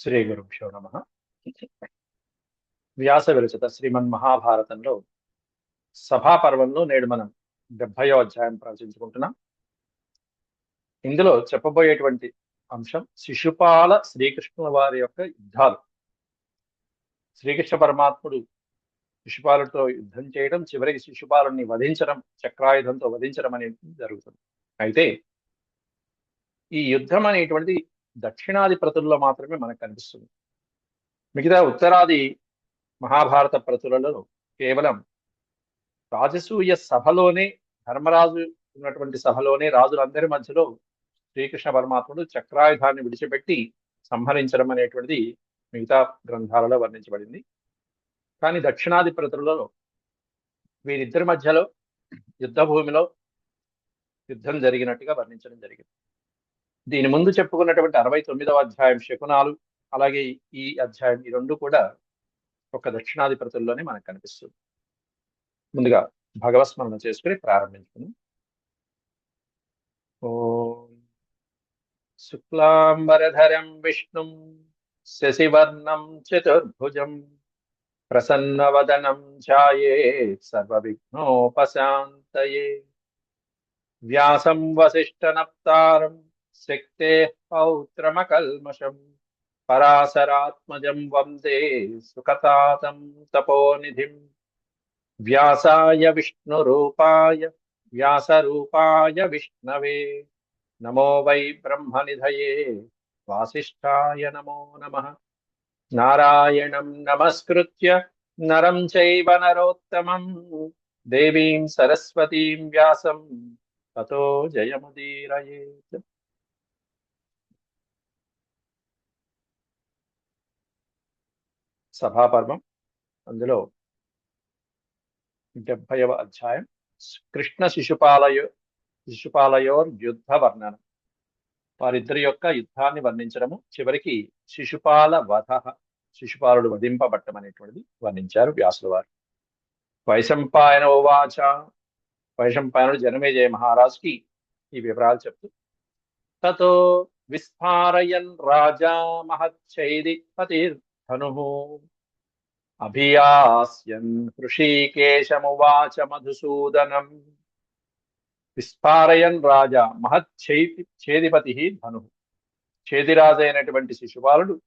శ్రీ గురుభ్యో నమ. వ్యాస విరచిత శ్రీమన్ మహాభారతంలో సభాపర్వంలో నేడు మనం డెబ్బయో అధ్యాయం ప్రవచించుకుంటున్నాం ఇందులో చెప్పబోయేటువంటి అంశం శిశుపాల శ్రీకృష్ణుల వారి యొక్క యుద్ధాలు. శ్రీకృష్ణ పరమాత్ముడు శిశుపాలుతో యుద్ధం చేయడం చివరికి శిశుపాలుని వధించడం చక్రాయుధంతో వధించడం అనేది జరుగుతుంది. అయితే ఈ యుద్ధం అనేటువంటిది దక్షిణాది ప్రతుల్లో మాత్రమే మనకు కనిపిస్తుంది. మిగతా ఉత్తరాది మహాభారత ప్రతులలో కేవలం రాజసూయ సభలోనే ధర్మరాజు ఉన్నటువంటి సభలోనే రాజులందరి మధ్యలో శ్రీకృష్ణ పరమాత్ముడు చక్రాయుధాన్ని విడిచిపెట్టి సంహరించడం అనేటువంటిది మిగతా గ్రంథాలలో వర్ణించబడింది. కానీ దక్షిణాది ప్రతులలో వీరిద్దరి మధ్యలో యుద్ధ భూమిలో యుద్ధం జరిగినట్టుగా వర్ణించడం జరిగింది. దీని ముందు చెప్పుకున్నటువంటి అరవై తొమ్మిదవ అధ్యాయం శకునాలు అలాగే ఈ అధ్యాయం ఈ రెండు కూడా ఒక దక్షిణాది ప్రతుల్లోనే మనకు కనిపిస్తుంది. ముందుగా భగవస్మరణ చేసుకుని ప్రారంభించుకుని ఓం శుక్లాంబరధరం విష్ణుం శశివర్ణం చతుర్భుజం ప్రసన్నవదనం ఛాయే సర్వవిఘ్నోపశాంతయే. వ్యాసం వసిష్ఠనప్తారం सिक्ते पौत्रमकल्मषम्। पराशरात्मजं वंदे सुखतातं तपोनिधिम्। व्यासाय विष्णुरूपाय, व्यासरूपाय विष्णवे। नमो वै ब्रह्मनिधये। वासिष्ठाय नमो नमः। नारायणं नमस्कृत्य नरम चैव नरोत्तमम्। सरस्वती व्यास तथो ततो जयमुदीरयेत्। సభాపర్వం. అందులో డెబ్భైవ అధ్యాయం. కృష్ణ శిశుపాలయో శిశుపాలయోర్ యుద్ధ వర్ణనం. వారిద్దరి యొక్క యుద్ధాన్ని వర్ణించడము. చివరికి శిశుపాల వధ శిశుపాలుడు వధింపబట్టం అనేటువంటిది వర్ణించారు వ్యాసుల వారు. వైశంపాయన ఓవాచ వైశంపాయనుడు జనమేజయ మహారాజుకి ఈ వివరాలు చెప్తూ తతో విస్ఫారయన్ రాజా మహచ్చైది ధను అభియాస్యన్ హృషీకేశమువాచ మధుసూదనం. విస్ఫారయన్ రాజా మహచ్చైతి ఛేదిపతి ధను. ఛేదిరాజు అయినటువంటి శిశుపాలుడు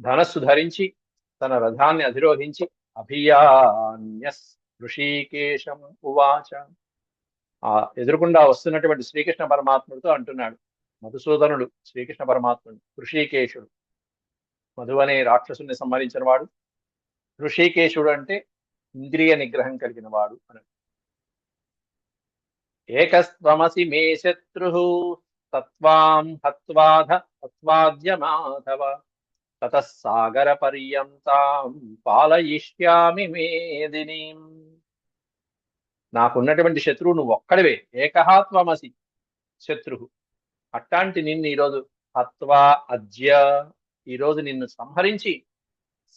ధనస్సు ధరించి తన రథాన్ని అధిరోహించి అభియాన్యస్ ఋషికేశం ఉవాచ. ఆ ఎదురుకుండా వస్తున్నటువంటి శ్రీకృష్ణ పరమాత్ముడితో అంటున్నాడు. మధుసూదనుడు శ్రీకృష్ణ పరమాత్ముడు ఋషికేశుడు. మధు అనే రాక్షసుని సంహరించిన వాడు ఋషికేశుడు అంటే ఇంద్రియ నిగ్రహం కలిగిన వాడు అని. ఏకస్త్వమసి మే శత్రు తత్వాం హత్వాధ తత్వాద్య మాధవ. తతసాగర పర్యంతాం పాలయిష్యామి మేదినీం నాకున్నటువంటి శత్రువు నువ్వు ఒక్కడివే ఏకహాత్వమసి శత్రు. అట్టాంటి నిన్ను ఈరోజు హత్వా అద్య ఈరోజు నిన్ను సంహరించి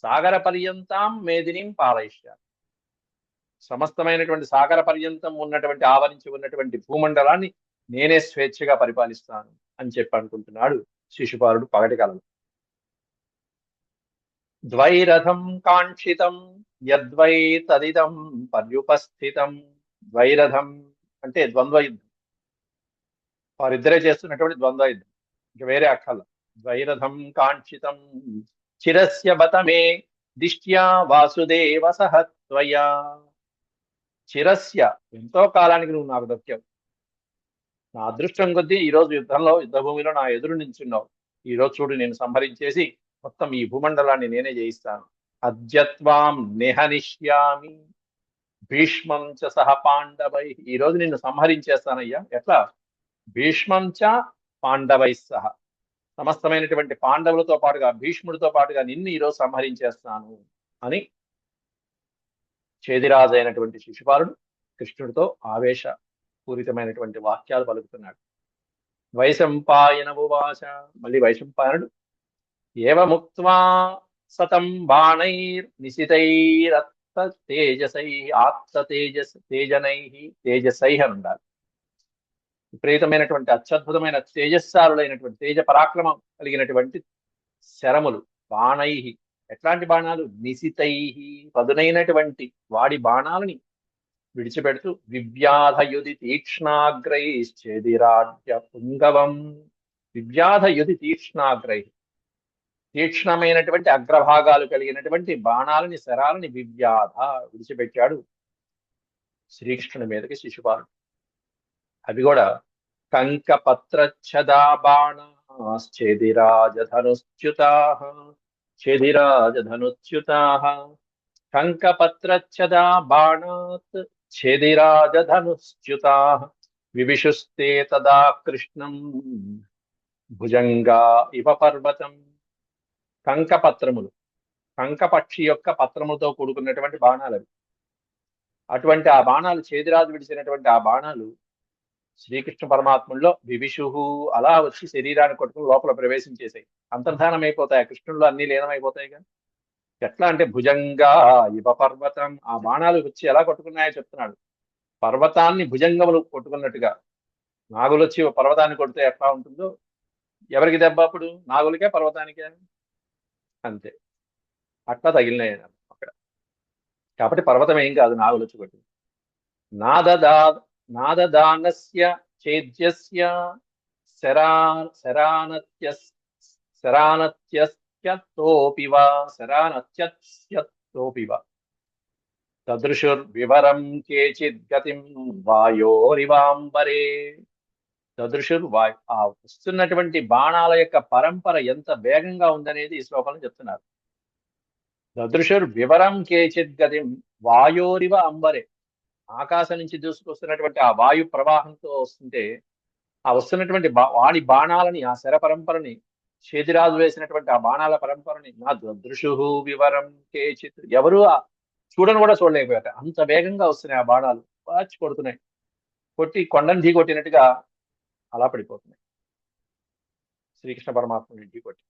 సాగర పర్యంతం మేదినిం పారయిష్యాను సమస్తమైనటువంటి సాగర పర్యంతం ఉన్నటువంటి ఆవరించి ఉన్నటువంటి భూమండలాన్ని నేనే స్వేచ్ఛగా పరిపాలిస్తాను అని చెప్పి అనుకుంటున్నాడు శిశుపాలుడు పగటి కాలంలో ద్వైరథం కాంక్షితం యద్వై తదిదం పర్యుపస్థితం. ద్వైరథం అంటే ద్వంద్వ యుద్ధం వారిద్దరే చేస్తున్నటువంటి ద్వంద్వ యుద్ధం ఇంకా వేరే అక్కల ద్వైరథం కాంక్షితం. చిరస్య బతమే. దిష్ట్యా వాసుదేవ సహత్వయా. చిరస్య ఎంతో కాలానికి నువ్వు నాకు దక్కావు. నా అదృష్టం కొద్దీ ఈరోజు యుద్ధంలో యుద్ధభూమిలో నా ఎదురు నించున్నావు ఈరోజు చూడు నేను సంహరించేసి మొత్తం ఈ భూమండలాన్ని నేనే జయిస్తాను. అద్యత్వాం నిహనిష్యామి. భీష్మం చ సహ పాండవై. ఈరోజు నిన్ను సంహరించేస్తానయ్యా. ఎట్లా? భీష్మం చ పాండవై సహ. సమస్తమైనటువంటి పాండవులతో పాటుగా భీష్ముడితో పాటుగా నిన్ను ఈరోజు సంహరించేస్తాను అని చేదిరాజు అయినటువంటి శిశుపాలుడు కృష్ణుడితో ఆవేశ పూరితమైనటువంటి వాక్యాలు పలుకుతున్నాడు. వైశంపాయన ఉవాచ మళ్ళీ వైశంపాయనుడు ఏవముక్త్వా సతం బాణైర్ నిశితైరత్త తేజసై ఆత్త తేజస్ తేజనై తేజసై అని ఉండాలి. విపరీతమైనటువంటి అత్యద్భుతమైన తేజస్సారులైనటువంటి తేజ పరాక్రమం కలిగినటువంటి శరములు బాణై ఎట్లాంటి బాణాలు? నిశితై పదునైనటువంటి వాడి బాణాలని విడిచిపెడుతూ వివ్యాధయుధి తీక్ష్ణాగ్రైశ్చేదిరాజ్య పుంగవం. వివ్యాధయుధి తీక్ష్ణాగ్రై. తీక్ష్ణమైనటువంటి అగ్రభాగాలు కలిగినటువంటి బాణాలని శరాలని వివ్యాధ విడిచిపెట్టాడు శ్రీకృష్ణుని మీదకి శిశుపాలుడు. అవి కూడా కంకపత్రఛదా బాణాశ్చేదిరాజధనుశ్చ్యుతా ఛేదిరాజధనుచ్యుతా. కంకపత్రఛదా బాణాత్ ఛేదిరాజధనుశ్చ్యుతా వివిషుస్తే తదా కృష్ణం భుజంగా ఇవ పర్వతం. కంకపత్రములు కంకపక్షి యొక్క పత్రములతో కూడుకున్నటువంటి బాణాలు అవి అటువంటి ఆ బాణాలు చేదిరాజు విడిచినటువంటి ఆ బాణాలు శ్రీకృష్ణ పరమాత్ముల్లో విభిషు అలా వచ్చి శరీరాన్ని కొట్టుకుని లోపల ప్రవేశించేసాయి అంతర్ధానం అయిపోతాయి ఆ కృష్ణుల్లో అన్ని లీనమైపోతాయి కానీ ఎట్లా అంటే భుజంగా ఇవ పర్వతం ఆ బాణాలు వచ్చి ఎలా కొట్టుకున్నాయో చెప్తున్నాడు. పర్వతాన్ని భుజంగములు కొట్టుకున్నట్టుగా. నాగులు వచ్చి పర్వతాన్ని కొడితే ఎట్లా ఉంటుందో? ఎవరికి దెబ్బ అప్పుడు? నాగులకే పర్వతానికే? అంతే. అట్లా తగిలినాయి అక్కడ. కాబట్టి పర్వతం ఏం కాదు నాగులు వచ్చి కొట్టింది. నాదదా నాదదానస్య చేద్యస్య శరా శరానత్య శరానత్యస్యతోపి వా శరానత్యస్యతోపి వా. తదృశుర్వివరం కేచిద్ గతిం వాయోరివాంబరే. తదృశుర్ వాయు ఆ వస్తున్నటువంటి బాణాల యొక్క పరంపర ఎంత వేగంగా ఉందనేది ఈ శ్లోకంలో చెప్తున్నారు. దదృశుర్ వివరం కేచిద్ గతిం వాయోరివ అంబరే ఆకాశం నుంచి దూసుకొస్తున్నటువంటి ఆ వాయు ప్రవాహంతో వస్తుంటే ఆ వస్తున్నటువంటి బా బాణాలని ఆ శర పరంపరని చేతిరాజు వేసినటువంటి ఆ బాణాల పరంపరని నా దృశు వివరం కేచిత్ ఎవరు ఆ చూడని కూడా చూడలేకపోయారు అంత వేగంగా వస్తున్నాయి ఆ బాణాలు. వాచి కొడుతున్నాయి. కొట్టి కొండని ఢీ కొట్టినట్టుగా అలా పడిపోతున్నాయి. శ్రీకృష్ణ పరమాత్మని ఢీ కొట్టి.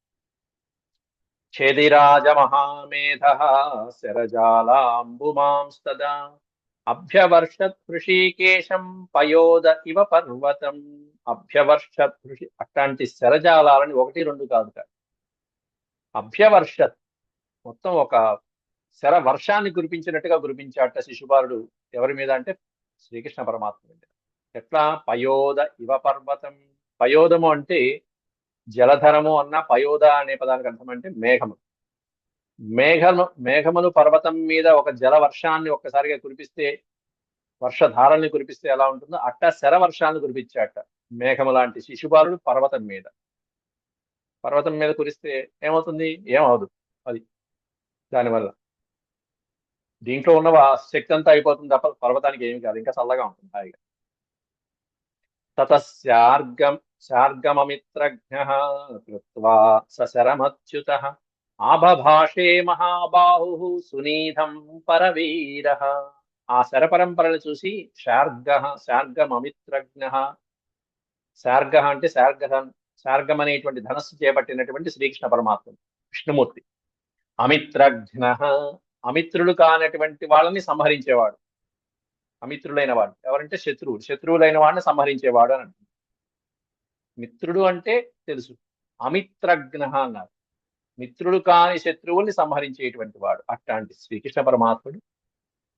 ఛేదిరాజ మహామేధ శరజాలాంబుమాంస్తదా అభ్యవర్షత్ హృషీకేశం పయోద ఇవ పర్వతం. అభ్యవర్షత్ హృషి అట్లాంటి శరజాలాలని ఒకటి రెండు కాదు కాదు. అభ్యవర్షత్ మొత్తం ఒక శర వర్షాన్ని కురిపించినట్టుగా కురిపించాట శిశుపాలుడు ఎవరి మీద అంటే శ్రీకృష్ణ పరమాత్మ మీద. ఎట్లా? పయోద ఇవ పర్వతం. పయోదము అంటే జలధరము అన్న పయోద అనే పదానికి అర్థం అంటే మేఘము. మేఘము మేఘమును పర్వతం మీద ఒక జల వర్షాన్ని ఒక్కసారిగా కురిపిస్తే వర్షధారల్ని కురిపిస్తే ఎలా ఉంటుందో అట్ట శర వర్షాన్ని కురిపించాట మేఘము లాంటి శిశుబాలుడు పర్వతం మీద. పర్వతం మీద కురిస్తే ఏమవుతుంది? ఏమవదు అది దానివల్ల. దీంట్లో ఉన్న శక్తి అంతా అయిపోతుంది తప్ప పర్వతానికి ఏమి కాదు ఇంకా చల్లగా ఉంటుంది హాయిగా. తతశార్గం శార్గమమిత్రజ్ఞ కృత్వా సశరమచ్యుత. ఆభభాషే మహాబాహు సునీధం పరవీర. ఆ శరపరంపరను చూసి శార్గ శార్గమమిత్రజ్ఞ. శార్గ అంటే శార్గ శార్గం అనేటువంటి ధనస్సు చేపట్టినటువంటి శ్రీకృష్ణ పరమాత్మ విష్ణుమూర్తి. అమిత్రఘ్న అమిత్రుడు కానటువంటి వాళ్ళని సంహరించేవాడు. అమిత్రులైన వాడు ఎవరంటే శత్రువుడు. శత్రువులైన వాడిని సంహరించేవాడు అని మిత్రుడు అంటే తెలుసు. అమిత్రజ్ఞ అన్నారు. మిత్రుడు కాని శత్రువుల్ని సంహరించేటువంటి వాడు. అట్లాంటి శ్రీకృష్ణ పరమాత్ముడు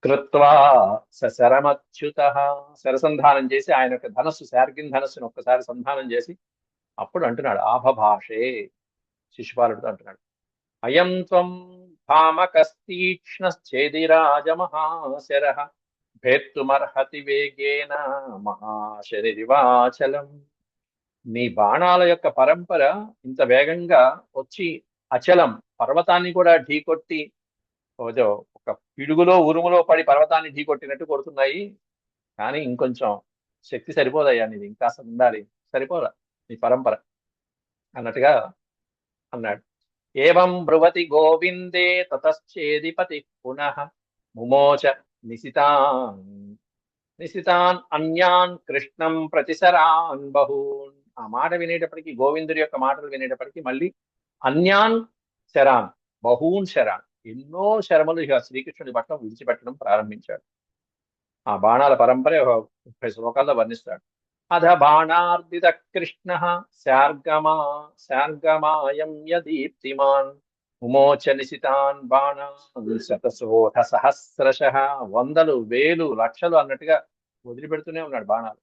కృత్వా సరమచ్యుత శరసంధానం చేసి ఆయన యొక్క ధనస్సు శార్గిన్ ధనస్సును ఒక్కసారి సంధానం చేసి అప్పుడు అంటున్నాడు ఆభభాషే శిశుపాలుడితో అంటున్నాడు. అయం త్వం భామకస్తీక్ష్ణశ్చేదిరాజమహాశర భేత్తుమర్హతి వేగేన మహాశరీరివాచలం నీ బాణాల యొక్క పరంపర ఇంత వేగంగా వచ్చి అచలం. పర్వతాన్ని కూడా ఢీకొట్టి ఓజో ఒక పిడుగులో ఉరుములో పడి పర్వతాన్ని ఢీకొట్టినట్టు కొడుతున్నాయి. కానీ ఇంకొంచెం శక్తి సరిపోదయ్యా నీది. ఇంకా ఉండాలి. సరిపోదా? నీ పరంపర. అన్నట్టుగా అన్నాడు. ఏవం బ్రువతి గోవిందే తతశ్చేదిపతి పునః ముమోచ నిశితాన్. నిశితాన్ అన్యాన్ కృష్ణం ప్రతిసరాన్ బహూన్. ఆ మాట వినేటప్పటికీ గోవిందుడి యొక్క మాటలు వినేటప్పటికీ మళ్ళీ అన్యాన్ శరాన్ బహూన్ శరాన్. ఎన్నో శరములు ఇక శ్రీకృష్ణుడి పట్ల విడిచిపెట్టడం ప్రారంభించాడు. ఆ బాణాల పరంపర ఒక ముప్పై శ్లోకాల్లో వర్ణిస్తాడు. అధ బాణార్దిత కృష్ణ శార్గమా శార్గమాయం యదీప్తిమాన్ ఉమోచ నిశితాన్ బాణాన్ శతశోధ సహస్రశ వందలు వేలు లక్షలు అన్నట్టుగా వదిలిపెడుతూనే ఉన్నాడు బాణాలు.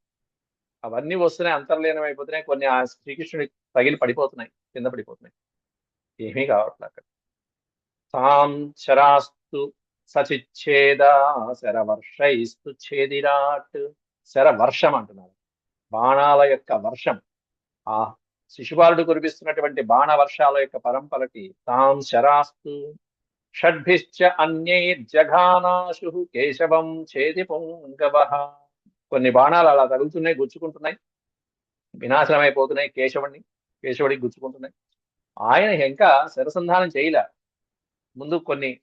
అవన్నీ వస్తున్నాయి అంతర్లీనం అయిపోతున్నాయి కొన్ని ఆ శ్రీకృష్ణుడి తగిలి పడిపోతున్నాయి కింద పడిపోతున్నాయి. ఏమీ కావట్లే అక్కడ తాం శరాస్తు సచిచ్ఛేద శరవర్షైస్తు ఛేదిరాట్. శర వర్షం అంటున్నారు బాణాల యొక్క వర్షం. ఆ శిశుపాలుడు కురిపిస్తున్నటువంటి బాణ వర్షాల యొక్క పరంపరకి తాం శరాస్తు షడ్భిశ్చ అన్యైర్జఘానాశు కేశవం ఛేది పొంగవ. కొన్ని బాణాలు అలా తగులుతున్నాయి గుచ్చుకుంటున్నాయి. వినాశనం అయిపోతున్నాయి కేశవుడిని కేశవుడికి గుచ్చుకుంటున్నాయి. ఆయన ఇంకా శరసంధానం చేయలే. ముందు కొన్ని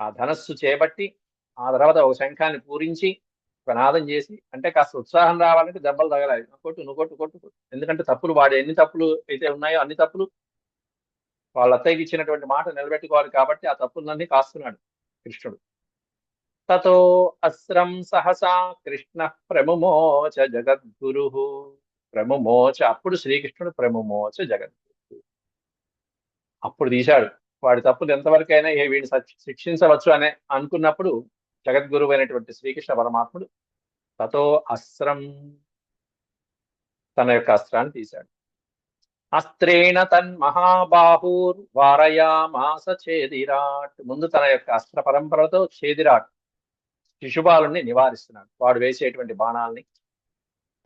ఆ ధనస్సు చేపట్టి ఆ తర్వాత ఒక శంఖాన్ని పూరించి ప్రనాదం చేసి అంటే కాస్త ఉత్సాహం రావాలంటే దెబ్బలు తగలాలి. కొట్టు నువ్వు కొట్టు కొట్టు కొట్టు. ఎందుకంటే తప్పులు వాడు ఎన్ని తప్పులు అయితే ఉన్నాయో అన్ని తప్పులు వాళ్ళ అత్తయ్యకి ఇచ్చినటువంటి మాట నిలబెట్టుకోవాలి కాబట్టి ఆ తప్పులన్నీ కాస్తున్నాడు కృష్ణుడు. తతో అస్రం సహసా కృష్ణ ప్రముమోచ జగద్గురు. ప్రముమోచ అప్పుడు శ్రీకృష్ణుడు ప్రముమోచ జగద్గురు. అప్పుడు తీశాడు. వాడి తప్పులు ఎంతవరకైనా ఏ వీడిని శిక్షించవచ్చు అనే అనుకున్నప్పుడు జగద్గురువు అయినటువంటి శ్రీకృష్ణ పరమాత్ముడు తతో అస్త్రం తన యొక్క అస్త్రాన్ని తీశాడు. అస్త్రేణ తన్ మహాబాహూర్ వారయామాస చేదిరాట్ ముందు తన యొక్క అస్త్ర పరంపరతో చేదిరాట్ శిశుపాలుని నివారిస్తున్నాడు. వాడు వేసేటువంటి బాణాల్ని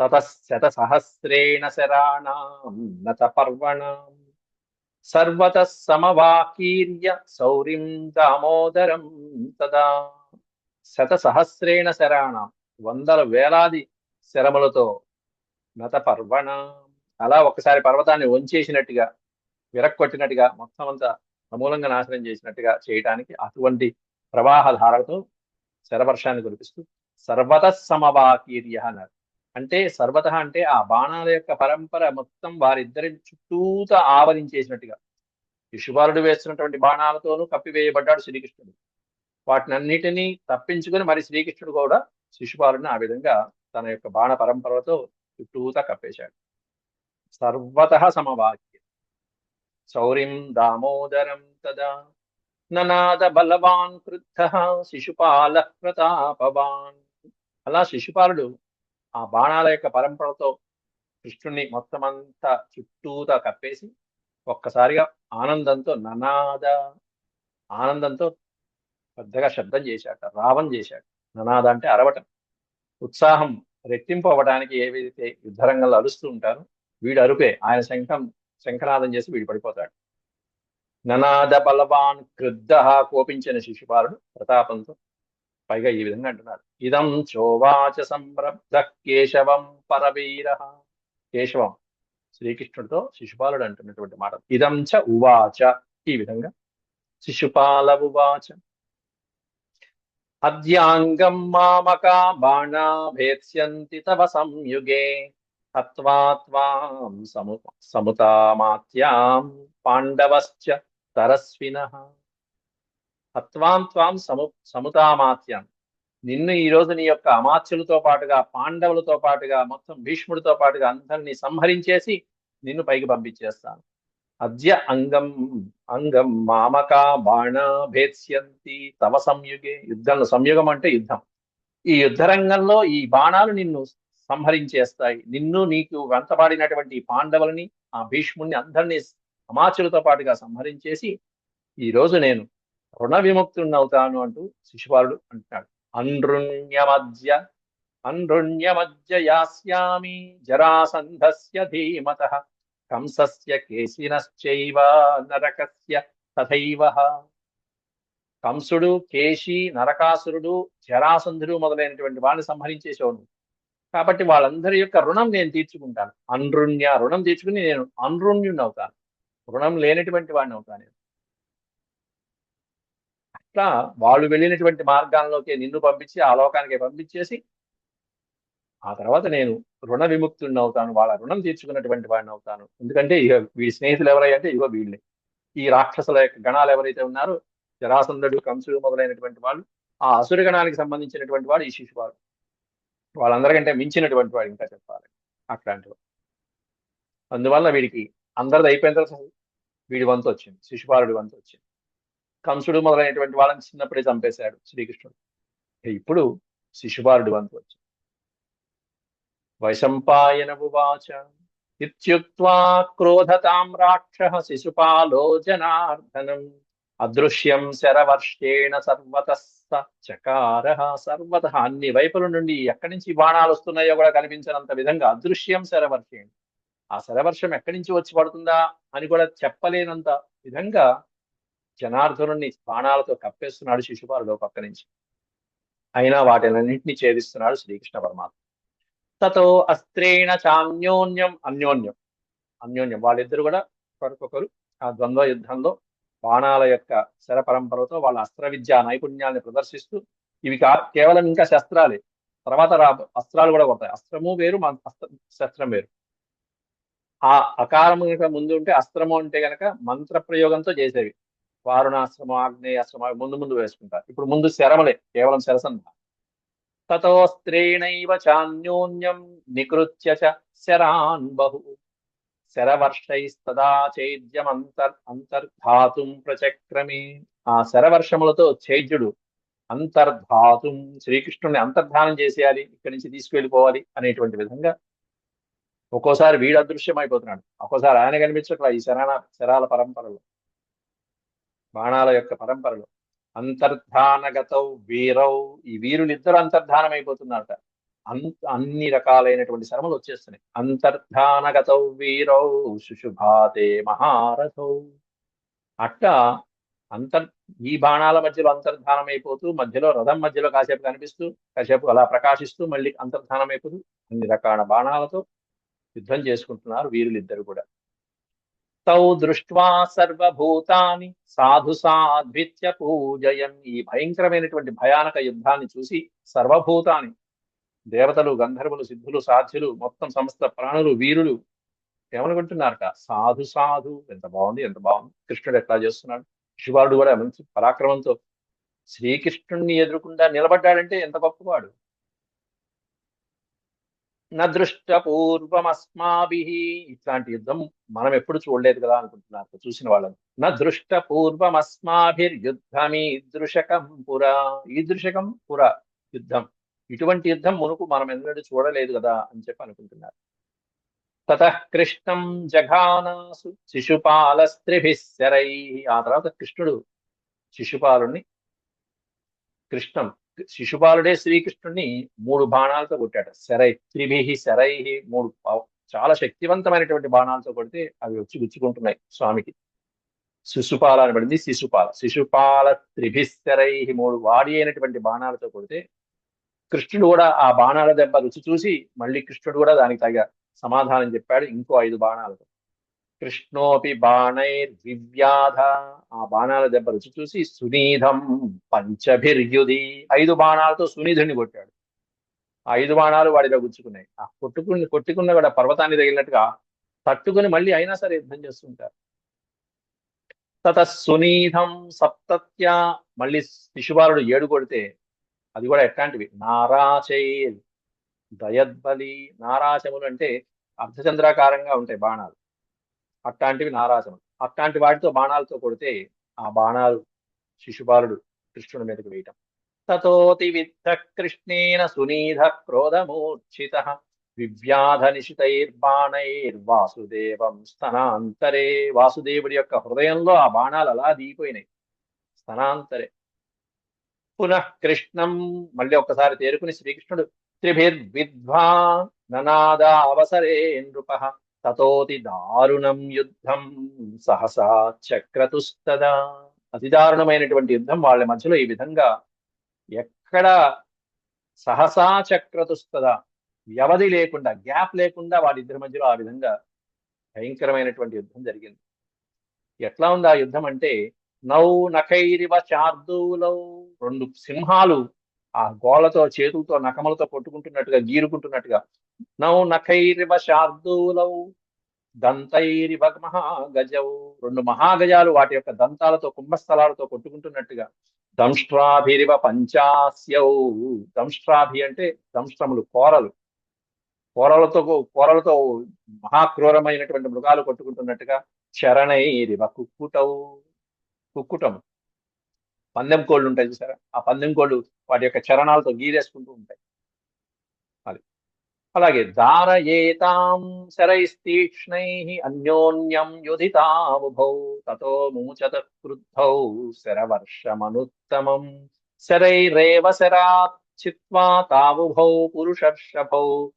తత శత సహస్రేణ శరాణం నత పర్వణం సర్వత సమవాకీర్య సౌరిం దామోదరం తదా. శత సహస్రేణ శరాణం వందల వేలాది శరములతో నత పర్వణ అలా ఒకసారి పర్వతాన్ని వంచేసినట్టుగా విరక్కొట్టినట్టుగా మొత్తం అంతా సమూలంగా నాశనం చేసినట్టుగా చేయటానికి అటువంటి ప్రవాహ ధారలతో శరవర్షాన్ని కురిపిస్తూ సర్వత సమవాకీర్య అన్నారు. అంటే సర్వత అంటే ఆ బాణాల యొక్క పరంపర మొత్తం వారిద్దరి చుట్టూత ఆవరించేసినట్టుగా. శిశుపాలుడు వేస్తున్నటువంటి బాణాలతోనూ కప్పివేయబడ్డాడు శ్రీకృష్ణుడు. వాటినన్నిటినీ తప్పించుకుని మరి శ్రీకృష్ణుడు కూడా శిశుపాలుడిని ఆ విధంగా తన యొక్క బాణ పరంపరలతో చుట్టూతా కప్పేశాడు. సర్వత సమవాక్య. శౌరిం దామోదరం తదా ననాద బలవాన్ క్రుద్ధ శిశుపాల ప్రతాపవాన్. అలా శిశుపాలుడు ఆ బాణాల యొక్క పరంపరతో కృష్ణుణ్ణి మొత్తం అంతా చుట్టూతా కప్పేసి ఒక్కసారిగా ఆనందంతో ననాద ఆనందంతో పెద్దగా శబ్దం చేశాట రావం చేశాడు. ననాద అంటే అరవటం. ఉత్సాహం రెట్టింపు అవ్వడానికి ఏవైతే యుద్ధరంగంలో అరుస్తూ ఉంటారో వీడు అరుపే ఆయన శంఖం శంఖనాదం చేసి వీడు పడిపోతాడు. ననాద బలవాన్ క్రుద్ధ కోపించిన శిశుపాలుడు ప్రతాపంతో పైగా ఈ విధంగా అంటున్నాడు ఇదం చోవాచ సంరబ్ధ కేశవం పరవీర. కేశవం శ్రీకృష్ణుడితో శిశుపాలుడు అంటున్నటువంటి మాట. ఇదం చ ఉవాచ. ఈ విధంగా శిశుపాల ఉవాచ. అద్యాంగం మామకా బాణా భేత్స్యంతి తవ సంయుగే హత్వా సముతామాత్యాం పాండవశ్చ తరస్విన. హత్వాం త్వాం సము సముతామాత్యాం నిన్ను ఈ రోజు నీ యొక్క అమాత్యులతో పాటుగా పాండవులతో పాటుగా మొత్తం భీష్ముడితో పాటుగా అందరినీ సంహరించేసి నిన్ను పైకి పంపించేస్తాను. అద్య అంగం అంగం మామక బాణ భేత్స్యంతి తవ సంయుగే. యుద్ధంలో సంయుగం అంటే యుద్ధం. ఈ యుద్ధ రంగంలో ఈ బాణాలు నిన్ను సంహరించేస్తాయి. నిన్ను నీకు వెంటబడినటువంటి పాండవులని ఆ భీష్ముడిని అందరినీ అమాచులతో పాటుగా సంహరించేసి ఈ రోజు నేను రుణ అవుతాను అంటూ శిశుపాలుడు మధ్య అనృణ్యమధ్య అనృణ్యమధ్య యాస్యామి జరాసంధస్య ధీమత కంసస్య కేశినశ్చైవ నరకస్య తథైవ. కంసుడు కేశి నరకాసురుడు జరాసంధుడు మొదలైనటువంటి వాడిని సంహరించేసేవాడు. కాబట్టి వాళ్ళందరి యొక్క రుణం నేను తీర్చుకుంటాను. అనృణ్య రుణం తీర్చుకుని నేను అనృణ్యుని అవుతాను రుణం లేనటువంటి వాడిని అవుతాను అట్లా వాళ్ళు వెళ్ళినటువంటి మార్గాల్లోకి నిన్ను పంపించి ఆ లోకానికి పంపించేసి ఆ తర్వాత నేను రుణ విముక్తుడిని అవుతాను వాళ్ళ రుణం తీర్చుకున్నటువంటి వాడిని అవుతాను. ఎందుకంటే ఇక వీడి స్నేహితులు ఎవరైతే ఇగో వీళ్ళే. ఈ రాక్షసుల యొక్క గణాలు ఎవరైతే ఉన్నారో జరాసంధుడు కంసుడు మొదలైనటువంటి వాళ్ళు ఆ అసుర గణానికి సంబంధించినటువంటి వాడు ఈ శిశువాడు. వాళ్ళందరికంటే మించినటువంటి వాడు ఇంకా చెప్పాలి అట్లాంటి అందువల్ల వీడికి అందరిది అయిపోయిన తర్వాత వీడి వంతు వచ్చింది శిశుపాలుడి వంతు వచ్చింది. కంసుడు మొదలైనటువంటి వాళ్ళని చిన్నప్పుడే చంపేశాడు శ్రీకృష్ణుడు. ఇప్పుడు శిశుపాలుడు వంతు వచ్చింది వైశంపాయన ఉవాచ ఇత్యుక్త్వా క్రోధతాం రాక్ష శిశుపాలో జనార్దనం అదృశ్యం శరవర్షేణ సర్వత చకార సర్వత. అన్ని వైపుల నుండి ఎక్కడి నుంచి బాణాలు వస్తున్నాయో కూడా కనిపించినంత విధంగా అదృశ్యం శరవర్షేణ. ఆ శరవర్షం ఎక్కడి నుంచి వచ్చి పడుతుందా అని కూడా చెప్పలేనంత విధంగా జనార్దనుని బాణాలతో కప్పేస్తున్నాడు శిశుపాలుడు పక్క నుంచి. అయినా వాటినన్నింటినీ ఛేదిస్తున్నాడు శ్రీకృష్ణ పరమాత్మ. తతో అస్త్రేణ చాన్యోన్యం అన్యోన్యం. అన్యోన్యం. వాళ్ళిద్దరు కూడా ఒకరికొకరు ఆ ద్వంద్వ యుద్ధంలో బాణాల యొక్క శర పరంపరతో వాళ్ళ అస్త్ర విద్యా నైపుణ్యాన్ని ప్రదర్శిస్తూ ఇవి కా కేవలం ఇంకా శస్త్రాలే. తర్వాత రా అస్త్రాలు కూడా కొడతాయి. అస్త్రము వేరు మన అస్త్ర శస్త్రం వేరు. ఆ అకారము కనుక ముందు ఉంటే అస్త్రము అంటే గనక మంత్ర ప్రయోగంతో చేసేవి. వారుణాశ్రమ ఆగ్నేయాశ్రమం ముందు ముందు వేసుకుంటారు. ఇప్పుడు ముందు శరమలే కేవలం శరసంధ. తతోస్త్రేణైవ చాన్యోన్యం నికృత్య చ శరాన్ బహు. శరవర్షైస్తదా చైద్యమంతర్ అంతర్ధాతుం ప్రచక్రమే. ఆ శరవర్షములతో చైద్యుడు అంతర్ధాతుం శ్రీకృష్ణుని అంతర్ధానం చేసేయాలి ఇక్కడి నుంచి తీసుకువెళ్ళిపోవాలి అనేటువంటి విధంగా ఒక్కోసారి వీడు అదృశ్యమైపోతున్నాడు. ఒక్కోసారి ఆయన కనిపించట్లా ఈ శరణ శరాల పరంపరలో. బాణాల యొక్క పరంపరలో. అంతర్ధానగతౌ వీరౌ. ఈ వీరులిద్దరు అంతర్ధానం అయిపోతున్నారట అంత అన్ని రకాలైనటువంటి శ్రమలు వచ్చేస్తున్నాయి. అంతర్ధానగతౌ వీరౌ. శుశుభాతే మహారథౌ. అట్ట అంతర్ ఈ బాణాల మధ్యలో అంతర్ధానం అయిపోతూ మధ్యలో రథం మధ్యలో కాసేపు కనిపిస్తూ కాసేపు అలా ప్రకాశిస్తూ మళ్ళీ అంతర్ధానం అయిపోతూ అన్ని రకాల బాణాలతో యుద్ధం చేసుకుంటున్నారు వీరులిద్దరు కూడా. తౌ దృష్ట్వా సర్వభూతాని. సాధు సాధ్విత్య పూజయం ఈ భయంకరమైనటువంటి భయానక యుద్ధాన్ని చూసి సర్వభూతాని దేవతలు గంధర్వులు సిద్ధులు సాధ్యులు మొత్తం సమస్త ప్రాణులు వీరులు ఏమనుకుంటున్నారట? సాధు సాధు ఎంత బాగుంది ఎంత బాగుంది. కృష్ణుడు ఎట్లా చేస్తున్నాడు? శివాడు కూడా మంచి పరాక్రమంతో శ్రీకృష్ణుణ్ణి ఎదురుకుండా నిలబడ్డాడంటే ఎంత గొప్పవాడు. నదృష్టపూర్వమస్మాభి ఇట్లాంటి యుద్ధం మనం ఎప్పుడు చూడలేదు కదా అనుకుంటున్నారు చూసిన వాళ్ళని. నదృష్ట పూర్వమస్మాభిర్యుద్ధమీదృశకం పురా. ఈదృశకం పురా యుద్ధం. ఇటువంటి యుద్ధం మునుపు మనం ఎన్నడూ చూడలేదు కదా అని చెప్పి అనుకుంటున్నారు. తత కృష్ణం జఘానాసు శిశుపాలస్త్రిభిశరై ఆ తర్వాత కృష్ణుడు శిశుపాలుని కృష్ణం శిశుపాలుడే శ్రీకృష్ణుడిని మూడు బాణాలతో కొట్టాడు. శరై త్రిభిహి శరై మూడు చాలా శక్తివంతమైనటువంటి బాణాలతో కొడితే అవి వచ్చి గుచ్చుకుంటున్నాయి స్వామికి. శిశుపాల అని పడింది శిశుపాల. శిశుపాల త్రిభిశరై మూడు వాడి అయినటువంటి బాణాలతో కొడితే కృష్ణుడు కూడా ఆ బాణాల దెబ్బ రుచి చూసి మళ్ళీ కృష్ణుడు కూడా దానికి తగ్గ సమాధానం చెప్పాడు ఇంకో ఐదు బాణాలతో. కృష్ణోపి బాణైర్వివ్యాధ ఆ బాణాల దెబ్బ రుచి చూసి సునీధం పంచభిర్యుధి ఐదు బాణాలతో సునీధుని కొట్టాడు. ఆ ఐదు బాణాలు వాడిలో గుచ్చుకున్నాయి. ఆ కొట్టుకుని కొట్టుకున్న కూడా పర్వతాన్ని తగిలినట్టుగా తట్టుకుని మళ్ళీ అయినా సరే యుద్ధం చేస్తుంటారు. తత సునీధం సప్తత్య. మళ్ళీ శిశుబాలుడు ఏడు కొడితే అది కూడా ఎట్లాంటివి? నారాచైర్ దయద్బలి. నారాచములు అంటే అర్ధచంద్రాకారంగా ఉంటాయి బాణాలు. అట్లాంటివి నారాచములు అట్లాంటి వాటితో బాణాలతో కొడితే ఆ బాణాలు శిశుపాలుడు కృష్ణుడి మీదకి వేయటం. తతోతి విద్ధ కృష్ణేన సునీధ క్రోధమూర్ఛిత వివ్యాధ నిశితైర్బాణైర్వాసుదేవం స్తనాంతరే. వాసుదేవుడి యొక్క హృదయంలో ఆ బాణాలు అలా దిగిపోయినాయి. స్తనాంతరే. పునః కృష్ణం మళ్ళీ ఒక్కసారి తేరుకుని శ్రీకృష్ణుడు త్రిభిర్విద్వా ననాద అవసరే నృప తతోతి దారుణం యుద్ధం సహసా చక్రతుస్తదా. అతి దారుణమైనటువంటి యుద్ధం వాళ్ళ మధ్యలో ఈ విధంగా ఎక్కడ సహసా చక్రతుస్తదా. వ్యవధి లేకుండా గ్యాప్ లేకుండా వాళ్ళిద్దరి మధ్యలో ఆ విధంగా భయంకరమైనటువంటి యుద్ధం జరిగింది. ఎట్లా ఉంది ఆ యుద్ధం అంటే నౌ నఖైరివ చార్దూలౌ రెండు సింహాలు ఆ గోళ్ళతో చేతులతో నకములతో కొట్టుకుంటున్నట్టుగా గీరుకుంటున్నట్టుగా నౌ నఖైరివ శార్దూలౌ దంతైరివ మహాగజౌ. రెండు మహాగజాలు వాటి యొక్క దంతాలతో కుంభస్థలాలతో కొట్టుకుంటున్నట్టుగా. దంష్ట్రాభిరివ పంచాస్యౌ. దంష్ట్రాభి అంటే దంష్ట్రములు కోరలు. కోరలతో కోరలతో మహాక్రూరమైనటువంటి మృగాలు కొట్టుకుంటున్నట్టుగా. చరణైరివ కుక్కుటౌ. కుక్కుటం పందెం కోళ్ళు ఉంటాయి చూసారా? ఆ పందెం కోళ్ళు వాటి యొక్క చరణాలతో గీరేసుకుంటూ ఉంటాయి. అలాగే దారయేతాం శరైస్తీక్ష్ణై అన్యోన్యం యుధితావుభౌ తతో మూచత క్రుద్ధౌ శరవర్షమనుత్తమం. శరైరేవ శరాత్ చిత్వా తావుభౌ పురుషర్షభౌ.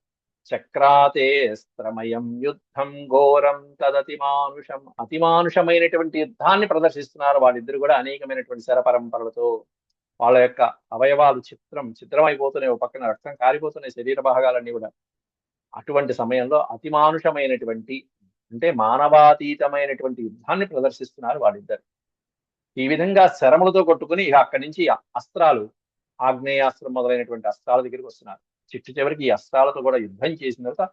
చక్రాతేస్త్రమయం యుద్ధం ఘోరం తదతిమానుషం అతిమానుషమైనటువంటి యుద్ధాన్ని ప్రదర్శిస్తున్నారు. వాళ్ళిద్దరు కూడా అనేకమైనటువంటి శర పరంపరలతో వాళ్ళ యొక్క అవయవాలు చిత్రం చిత్రమైపోతున్నాయి ఒక పక్కన రక్తం కారిపోతున్నాయి శరీర భాగాలన్నీ కూడా. అటువంటి సమయంలో అతిమానుషమైనటువంటి అంటే మానవాతీతమైనటువంటి యుద్ధాన్ని ప్రదర్శిస్తున్నారు వాళ్ళిద్దరు. ఈ విధంగా శరములతో కొట్టుకుని ఇక అక్కడి నుంచి అస్త్రాలు ఆగ్నేయాస్త్రం మొదలైనటువంటి అస్త్రాల దగ్గరికి వస్తున్నారు. చిట్టు చివరికి ఈ అస్త్రాలతో కూడా యుద్ధం చేసిన తర్వాత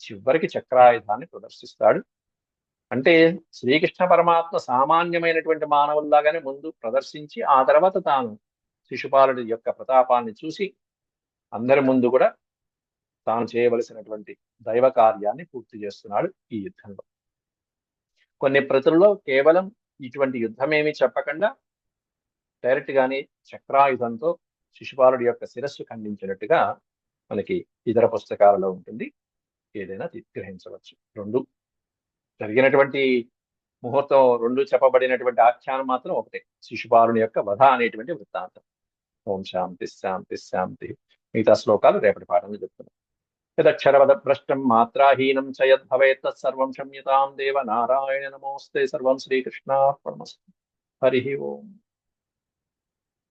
చివరికి చక్రాయుధాన్ని ప్రదర్శిస్తాడు. అంటే శ్రీకృష్ణ పరమాత్మ సామాన్యమైనటువంటి మానవుల్లాగానే ముందు ప్రదర్శించి ఆ తర్వాత తాను శిశుపాలుడి యొక్క ప్రతాపాన్ని చూసి అందరి ముందు కూడా తాను చేయవలసినటువంటి దైవ కార్యాన్ని పూర్తి చేస్తున్నాడు ఈ యుద్ధంలో. కొన్ని ప్రతుల్లో కేవలం ఇటువంటి యుద్ధమేమి చెప్పకుండా డైరెక్ట్ గాని చక్రాయుధంతో శిశుపాలుడి యొక్క శిరస్సు ఖండించినట్టుగా మనకి ఇతర పుస్తకాలలో ఉంటుంది. ఏదైనా గ్రహించవచ్చు. రెండు జరిగినటువంటి ముహూర్తం రెండు చెప్పబడినటువంటి ఆఖ్యానం మాత్రం ఒకటే. శిశుపాలుని యొక్క వధ అనేటువంటి వృత్తాంతం. ఓం శాంతి శాంతి శాంతి. మిగతా శ్లోకాలు రేపటి పాఠంలో చెప్తున్నాం. యదక్షరవద భ్రష్టం మాత్రాహీనం చ యద్భవేత్ తత్సర్వం క్షమ్యతాం. దేవ నారాయణ నమోస్తే. సర్వం శ్రీకృష్ణార్పణమస్తు. హరి ఓం.